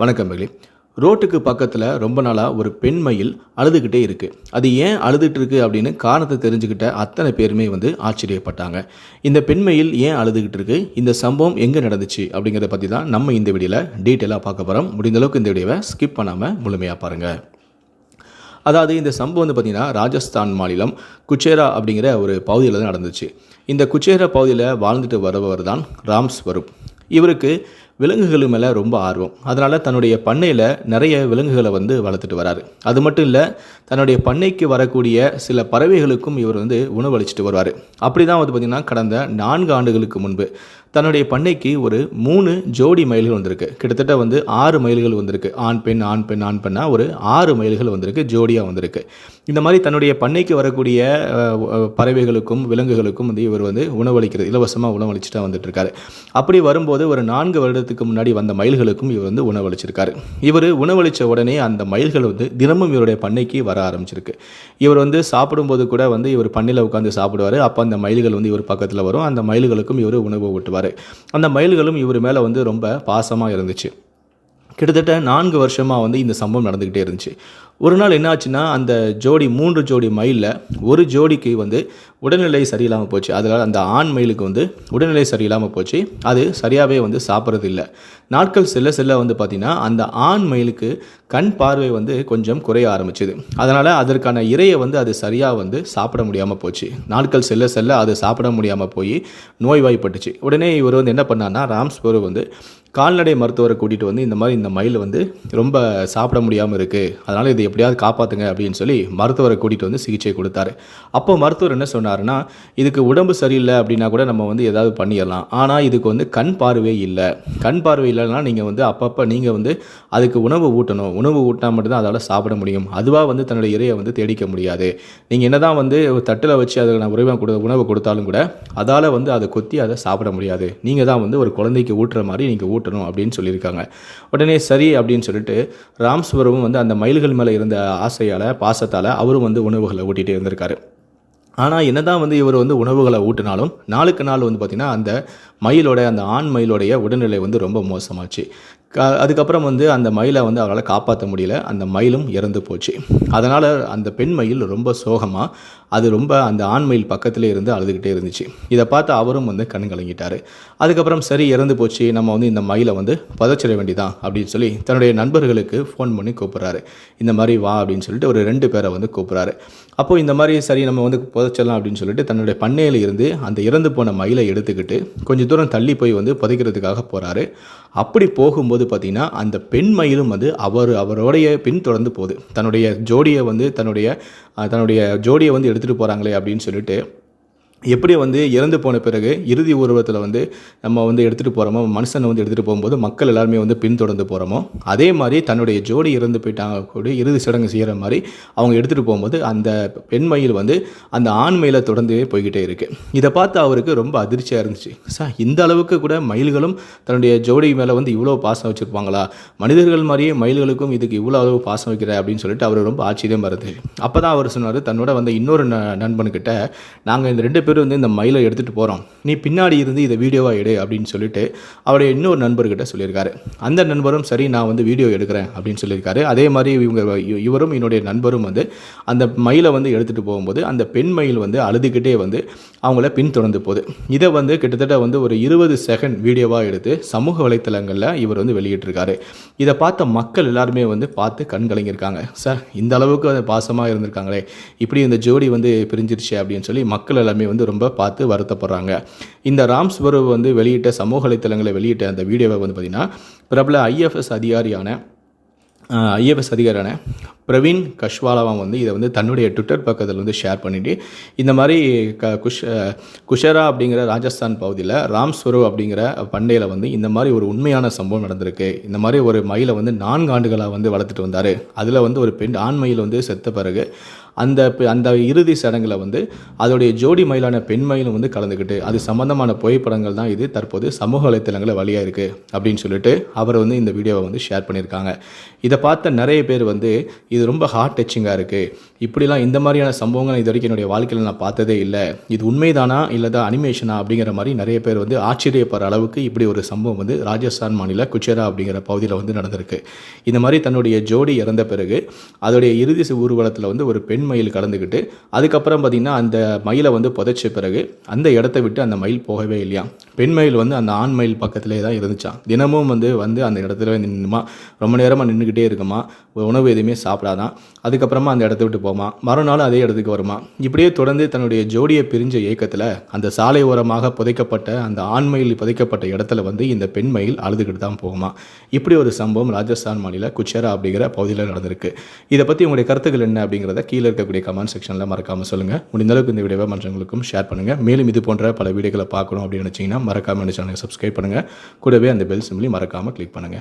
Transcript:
வணக்கம் மகளே. ரோட்டுக்கு பக்கத்தில் ரொம்ப நாளாக ஒரு பெண் மயில் அழுதுகிட்டே இருக்குது அது ஏன் அழுதுகிட்டு இருக்குது அப்படின்னு காரணத்தை தெரிஞ்சுக்கிட்ட அத்தனை பேருமே வந்து ஆச்சரியப்பட்டாங்க. இந்த பெண்மயில் ஏன் அழுதுகிட்டு இருக்குது இந்த சம்பவம் எங்கே நடந்துச்சு அப்படிங்கிறத பற்றி தான் நம்ம இந்த வீடியோவில் டீட்டெயிலாக பார்க்க போகிறோம் முடிந்தளவுக்கு இந்த வீடியோவை ஸ்கிப் பண்ணாமல் முழுமையாக பாருங்கள் அதாவது இந்த சம்பவம் வந்து பார்த்திங்கன்னா ராஜஸ்தான் மாநிலம் குச்சேரா அப்படிங்கிற ஒரு பகுதியில் தான் நடந்துச்சு. இந்த குச்சேரா பகுதியில் வாழ்ந்துட்டு வருபவர் தான் ராம்ஸ்வரூப். இவருக்கு விலங்குகள் மேலே ரொம்ப ஆர்வம். அதனால் தன்னுடைய பண்ணையில் நிறைய விலங்குகளை வந்து வளர்த்துட்டு வராரு. அது மட்டும் இல்லை தன்னுடைய பண்ணைக்கு வரக்கூடிய சில பறவைகளுக்கும் இவர் வந்து உணவளிச்சுட்டு வருவார். அப்படி தான் வந்து பார்த்திங்கன்னா கடந்த நான்கு ஆண்டுகளுக்கு முன்பு தன்னுடைய பண்ணைக்கு ஒரு மூணு ஜோடி மயில்கள் வந்திருக்கு. கிட்டத்தட்ட வந்து ஆறு மயில்கள் வந்திருக்கு. ஆண் பெண் ஆண் பெண் ஆண் பெண்ணாக ஒரு ஆறு மயில்கள் வந்திருக்கு ஜோடியாக வந்திருக்கு. இந்த மாதிரி தன்னுடைய பண்ணைக்கு வரக்கூடிய பறவைகளுக்கும் விலங்குகளுக்கும் வந்து இவர் வந்து உணவளிக்கிறது இலவசமாக உணவளிச்சுட்டு வந்துட்டு இருக்காரு அப்படி வரும்போது ஒரு நான்கு வருடத்துக்கு முன்னாடி வந்த மயில்களுக்கும் இவர் வந்து உணவளிச்சிருக்காரு. இவர் உணவளித்த உடனே அந்த மயில்கள் வந்து தினமும் இவருடைய பண்ணைக்கு வர ஆரம்பிச்சிருக்கு. இவர் வந்து சாப்பிடும்போது கூட வந்து இவர் பண்ணையில் உட்காந்து சாப்பிடுவார். அப்போ அந்த மயில்கள் வந்து இவர் பக்கத்தில் வரும். அந்த மயில்களுக்கும் இவர் உணவு ஊட்டுவார். அந்த மயில்களும் இவர் மேலே வந்து ரொம்ப பாசமாக இருந்துச்சு. கிட்டத்தட்ட நான்கு வருஷமாக வந்து இந்த சம்பவம் நடந்துக்கிட்டே இருந்துச்சு. ஒரு நாள் என்னாச்சுன்னா அந்த ஜோடி மூன்று ஜோடி மயிலில் ஒரு ஜோடிக்கு வந்து உடல்நிலை சரியில்லாமல் போச்சு. அதனால் அந்த ஆண் மயிலுக்கு வந்து உடல்நிலை சரியில்லாமல் போச்சு. அது சரியாகவே வந்து சாப்பிட்றது இல்லை நாட்கள் செல்ல செல்ல வந்து பார்த்திங்கன்னா அந்த ஆண் மயிலுக்கு கண் பார்வை வந்து கொஞ்சம் குறைய ஆரம்பிச்சுது. அதனால் அதற்கான இரையை வந்து அது சரியாக வந்து சாப்பிட முடியாமல் போச்சு. நாட்கள் செல்ல செல்ல அது சாப்பிட முடியாமல் போய் நோய்வாய்ப்பட்டுச்சு. உடனே இவர் வந்து என்ன பண்ணார்னா ராம்ஸ்போர் வந்து கால்நடை மருத்துவரை கூட்டிகிட்டு வந்து இந்த மாதிரி இந்த மயில் வந்து ரொம்ப சாப்பிட முடியாமல் இருக்குது அதனால் இது எப்படியாவது காப்பாற்றுங்க அப்படின்னு சொல்லி மருத்துவரை கூட்டிகிட்டு வந்து சிகிச்சை கொடுத்தாரு. அப்போ மருத்துவர் என்ன சொன்னாருன்னா இதுக்கு உடம்பு சரியில்லை அப்படின்னா கூட நம்ம வந்து ஏதாவது பண்ணிடலாம். ஆனால் இதுக்கு வந்து கண் பார்வை இல்லை. கண் பார்வை இல்லைன்னா நீங்கள் வந்து அப்பப்போ நீங்கள் வந்து அதுக்கு உணவு ஊட்டணும். உணவு ஊட்டினா மட்டும்தான் அதால் சாப்பிட முடியும். அதுவாக வந்து தன்னுடைய இரையை வந்து தேடிக்க முடியாது. நீங்கள் என்ன தான் வந்து தட்டில் வச்சு அதுக்கு நான் உணவு கொடு உணவு கொடுத்தாலும் கூட அதால் வந்து அதை கொத்தி அதை சாப்பிட முடியாது. நீங்கள் தான் வந்து ஒரு குழந்தைக்கு ஊட்டுற மாதிரி நீங்கள் ஊட்டணும் அப்படின்னு சொல்லியிருக்காங்க. உடனே சரி அப்படின்னு சொல்லிட்டு ராம்ஸ்வரமும் வந்து அந்த மயில்கள் மேலே இருந்த ஆசையால் பாசத்தால் அவரும் வந்து உணவுகளை ஊட்டிகிட்டே இருந்திருக்காரு. ஆனால் என்ன தான் வந்து இவர் வந்து உணவுகளை ஊட்டினாலும் நாளுக்கு நாள் வந்து பார்த்திங்கன்னா அந்த மயிலோட அந்த ஆண் மயிலோடைய உடல்நிலை வந்து ரொம்ப மோசமாச்சு. க அதுக்கப்புறம் வந்து அந்த மயிலை வந்து அவரால் காப்பாற்ற முடியல. அந்த மயிலும் இறந்து போச்சு. அதனால் அந்த பெண் மயில் ரொம்ப சோகமாக அது ரொம்ப அந்த ஆண் மயில் இருந்து அழுதுகிட்டே இருந்துச்சு. இதை பார்த்து அவரும் வந்து கண் கலங்கிட்டார். அதுக்கப்புறம் சரி இறந்து போச்சு. நம்ம வந்து இந்த மயிலை வந்து பதச்சிட வேண்டிதான் அப்படின்னு சொல்லி தன்னுடைய நண்பர்களுக்கு ஃபோன் பண்ணி கூப்பிட்றாரு. இந்த மாதிரி வா அப்படின்னு சொல்லிட்டு ஒரு ரெண்டு பேரை வந்து கூப்பிட்றாரு. அப்போது இந்த மாதிரி சரி நம்ம வந்து புதைச்சிடலாம் அப்படின்னு சொல்லிட்டு தன்னுடைய பண்ணையில் இருந்து அந்த இறந்து போன மயிலை எடுத்துக்கிட்டு கொஞ்சம் தூரம் தள்ளி போய் வந்து புதைக்கிறதுக்காக போகிறாரு அப்படி போகும்போது பார்த்திங்கன்னா அந்த பெண் மயிலும் வந்து அவர் அவருடைய பின் தொடர்ந்து போகுது. தன்னுடைய ஜோடியை வந்து தன்னுடைய தன்னுடைய ஜோடியை வந்து எடுத்து எடுத்துகிட்டு போகிறாங்களே அப்படின்னு சொல்லிட்டு எப்படி வந்து இறந்து போன பிறகு இறுதி உருவத்தில் வந்து நம்ம வந்து எடுத்துகிட்டு போகிறோமோ மனுஷனை வந்து எடுத்துகிட்டு போகும்போது மக்கள் எல்லாருமே வந்து பின்தொடர்ந்து போகிறோமோ அதே மாதிரி தன்னுடைய ஜோடி இறந்து போயிட்டாங்க கூட இறுதி சடங்கு செய்கிற மாதிரி அவங்க எடுத்துகிட்டு போகும்போது அந்த பெண்மயில் வந்து அந்த ஆண் மயிலை தொடர்ந்து போய்கிட்டே இருக்குது இதை பார்த்து அவருக்கு ரொம்ப அதிர்ச்சியாக இருந்துச்சு. சார் இந்த அளவுக்கு கூட மயில்களும் தன்னுடைய ஜோடி மேலே வந்து இவ்வளோ பாசம் வச்சுருப்பாங்களா? மனிதர்கள் மாதிரியே மயில்களுக்கும் இதுக்கு இவ்வளோ அளவு பாசம் வைக்கிற அப்படின்னு சொல்லிட்டு அவர் ரொம்ப ஆச்சரியமாக இருந்துச்சு. அப்போ தான் அவர் சொன்னார் தன்னோட வந்த இன்னொரு ந நண்பன்கிட்ட நாங்கள் இந்த ரெண்டு பேரும் வந்து இந்த மயிலை எடுத்துகிட்டு போகிறோம் நீ பின்னாடி இருந்து இதை வீடியோவாக எடு அப்படின்னு சொல்லிட்டு அவருடைய இன்னொரு நண்பர்கிட்ட சொல்லியிருக்காரு. அந்த நண்பரும் சரி நான் வந்து வீடியோ எடுக்கிறேன் அப்படின்னு சொல்லியிருக்காரு. அதே மாதிரி இவங்க இவரும் என்னுடைய நண்பரும் வந்து அந்த மயிலை வந்து எடுத்துகிட்டு போகும்போது அந்த பெண் மயில் வந்து அழுதுகிட்டே வந்து அவங்கள பின்தொடர்ந்து போகுது. இதை வந்து கிட்டத்தட்ட வந்து ஒரு இருபது செகண்ட் வீடியோவாக எடுத்து சமூக வலைத்தளங்களில் இவர் வந்து வெளியிட்டிருக்காரு. இதை பார்த்த மக்கள் எல்லாருமே வந்து பார்த்து கண் கலங்கியிருக்காங்க. சார் இந்த அளவுக்கு பாசமாக இருந்திருக்காங்களே. இப்படி இந்த ஜோடி வந்து பிரிஞ்சிருச்சு அப்படின்னு சொல்லி மக்கள் எல்லாமே வந்து ரொம்ப பார்த்து வருத்தப்படுறாங்க. இந்த ராம்ஸ்வரு வந்து வெளியிட்ட சமூக வலைத்தளங்களை வெளியிட்ட அந்த வீடியோவை வந்து பார்த்திங்கன்னா பிரபல ஐஎஃப்எஸ் அதிகாரியான ஐஎஃப்எஸ் அதிகாரியான பிரவீன் கஷ்வாலாவும் வந்து இதை வந்து தன்னுடைய ட்விட்டர் பக்கத்தில் வந்து ஷேர் பண்ணிட்டு இந்த மாதிரி க குஷ குஷரா அப்படிங்கிற ராஜஸ்தான் பகுதியில் ராம்ஸ்வரு அப்படிங்கிற பண்டையில் வந்து இந்த மாதிரி ஒரு உண்மையான சம்பவம் நடந்திருக்கு. இந்த மாதிரி ஒரு மயிலை வந்து நான்கு ஆண்டுகளாக வந்து வளர்த்துட்டு வந்தார். அதில் வந்து ஒரு பெண் ஆண் மயில் வந்து செத்த பிறகு அந்த அந்த இறுதி சடங்கில் வந்து அதோடைய ஜோடி மயிலான பெண் மயிலும் வந்து கலந்துக்கிட்டு அது சம்பந்தமான புகைப்படங்கள் தான் இது. தற்போது சமூக வலைத்தளங்களில் வழியாக இருக்குது அப்படின்னு சொல்லிட்டு அவர் வந்து இந்த வீடியோவை வந்து ஷேர் பண்ணியிருக்காங்க. இதை பார்த்த நிறைய பேர் வந்து இது ரொம்ப ஹார்ட் டச்சிங்காக இருக்குது இப்படிலாம் இந்த மாதிரியான சம்பவங்கள் இது வரைக்கும் என்னுடைய வாழ்க்கையில் நான் பார்த்ததே இல்லை. இது உண்மைதானா இல்லை தான் அனிமேஷனா அப்படிங்கிற மாதிரி நிறைய பேர் வந்து ஆச்சரியப்படுற அளவுக்கு இப்படி ஒரு சம்பவம் வந்து ராஜஸ்தான் மாநில குச்சேரா அப்படிங்கிற பகுதியில் வந்து நடந்திருக்கு. இந்த மாதிரி தன்னுடைய ஜோடி இறந்த பிறகு அதோடைய இறுதி ஊர்வலத்தில் வந்து ஒரு பெண் மயில் கலந்துக்கிட்டு அதுக்கப்புறம் பார்த்திங்கன்னா அந்த மயிலை வந்து புதைச்ச பிறகு அந்த இடத்த விட்டு அந்த மயில் போகவே இல்லையா? பெண் மயில் வந்து அந்த ஆண் மயில் பக்கத்திலே தான் இருந்துச்சான் தினமும் வந்து வந்து அந்த இடத்துல நின்றுமா ரொம்ப நேரமாக நின்றுக்கிட்டே இருக்குமா? உணவு எதுவுமே சாப்பிடாதான் அதுக்கப்புறமா அந்த இடத்த விட்டு போமா. மறுநாள் அதே இடத்துக்கு வருமா. இப்படியே தொடர்ந்து தன்னுடைய ஜோடியை பிரிஞ்ச இயக்கத்தில் அந்த சாலை ஓரமாக புதைக்கப்பட்ட அந்த ஆண் மயில் புதைக்கப்பட்ட இடத்துல வந்து இந்த பெண் மயில் அழுதுகிட்டு தான் போகுமா. இப்படி ஒரு சம்பவம் ராஜஸ்தான் மாநில குச்சேரா அப்படிங்கிற பகுதியில் நடந்திருக்கு. இதை பற்றி உங்களுடைய கருத்துக்கள் என்ன அப்படிங்கிறத கீழே இருக்கக்கூடிய கமெண்ட் செக்ஷனில் மறக்காமல் சொல்லுங்கள் முடிந்த அளவுக்கு இந்த வீடியோவை மற்றவங்களுக்கும் ஷேர் பண்ணுங்கள் மேலும் இது போன்ற பல வீடியோக்களை பார்க்கணும் அப்படின்னு நினச்சிங்கன்னா மறக்காமல் இந்த சேனலை சப்ஸ்கிரைப் பண்ணுங்கள் கூடவே அந்த பெல் சிம்லி மறக்காமல் கிளிக் பண்ணுங்கள்